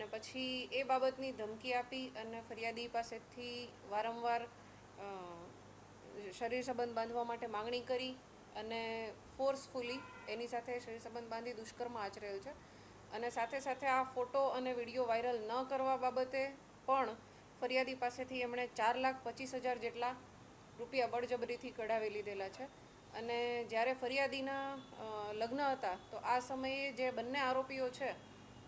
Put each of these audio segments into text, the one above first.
અને પછી એ બાબતની ધમકી આપી અને ફરિયાદી પાસેથી વારંવાર શરીર સંબંધ બાંધવા માટે માંગણી કરી અને ફોર્સફુલી એની સાથે શરીર સંબંધ બાંધી દુષ્કર્મ આચરેલ છે. અને સાથે સાથે આ ફોટો અને વીડિયો વાયરલ ન કરવા બાબતે પણ ફરિયાદી પાસેથી એમણે ચાર લાખ પચીસ હજાર જેટલા રૂપિયા બળજબરીથી કઢાવી લીધેલા છે. અને જ્યારે ફરિયાદીના લગ્ન હતા, તો આ સમયે જે બંને આરોપીઓ છે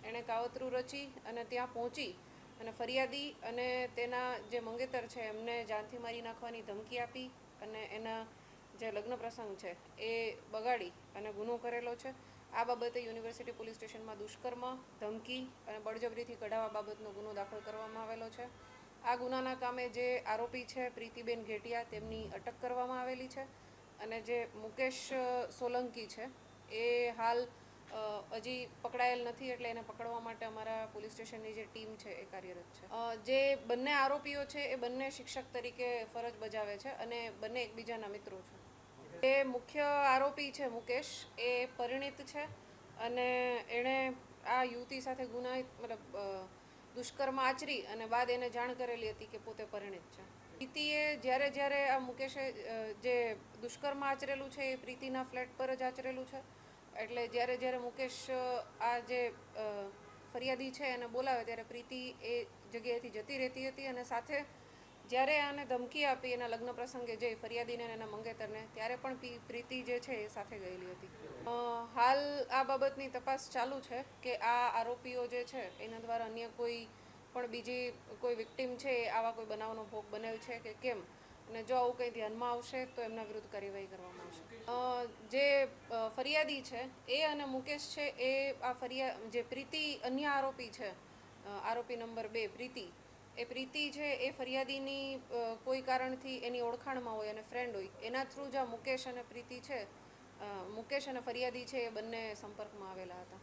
એણે કાવતરું રચી અને ત્યાં પહોંચી અને ફરિયાદી અને તેના જે મંગેતર છે, એમને જાનથી મારી નાખવાની ધમકી આપી અને એના જે લગ્ન પ્રસંગ છે, એ બગાડી અને ગુનો કરેલો છે. આ બાબતે યુનિવર્સિટી પોલીસ સ્ટેશનમાં દુષ્કર્મ, ધમકી અને બળજબરીથી કઢાવવા બાબતનો ગુનો દાખલ કરવામાં આવેલો છે. આ ગુનાના કામે જે આરોપી છે, પ્રીતિબેન ઘેટિયા, તેમની અટક કરવામાં આવેલી છે અને જે મુકેશ સોલંકી છે, એ હાલ હજી પકડાયેલ નથી એટલે એને પકડવા માટે અમારા પોલીસ સ્ટેશનની જે ટીમ છે એ કાર્યરત છે. જે બંને આરોપીઓ છે એ બંને શિક્ષક તરીકે ફરજ બજાવે છે અને બંને એકબીજાના મિત્રો છે. એ મુખ્ય આરોપી છે મુકેશ, એ પરિણિત છે અને એણે આ યુવતી સાથે ગુનાહિત મતલબ દુષ્કર્મ આચરી અને બાદ એને જાણ કરેલી હતી કે પોતે પરિણિત છે. પ્રીતિએ જ્યારે જ્યારે આ મુકેશે જે દુષ્કર્મ આચરેલું છે એ પ્રીતિના ફ્લેટ પર જ આચરેલું છે. એટલે જ્યારે જ્યારે મુકેશ આ જે ફરિયાદી છે એને બોલાવે ત્યારે પ્રીતિ એ જગ્યાએથી જતી રહેતી હતી અને સાથે જ્યારે આને ધમકી આપી એના લગ્ન પ્રસંગે જઈ ફરિયાદીને એના મંગેતરને, ત્યારે પણ પ્રીતિ જે છે એ સાથે ગયેલી હતી. હાલ આ બાબતની તપાસ ચાલુ છે કે આ આરોપીઓ જે છે એના દ્વારા અન્ય કોઈ પણ બીજી કોઈ વિક્ટીમ છે આવા કોઈ બનાવનો ભોગ બનેલ છે કે કેમ? અને જો આવું કંઈ ધ્યાનમાં આવશે તો એમના વિરુદ્ધ કાર્યવાહી કરવામાં આવશે. જે ફરિયાદી છે, એ અને મુકેશ છે, એ આ ફરિયાદ જે પ્રીતિ, અન્ય આરોપી છે આરોપી નંબર બે, પ્રીતિ, એ પ્રીતિ છે, એ ફરિયાદીની કોઈ કારણથી એની ઓળખાણમાં હોય અને ફ્રેન્ડ હોય, એના થ્રુ જ આ મુકેશ અને પ્રીતિ છે મુકેશ અને ફરિયાદી છે, એ બંને સંપર્કમાં આવેલા હતા.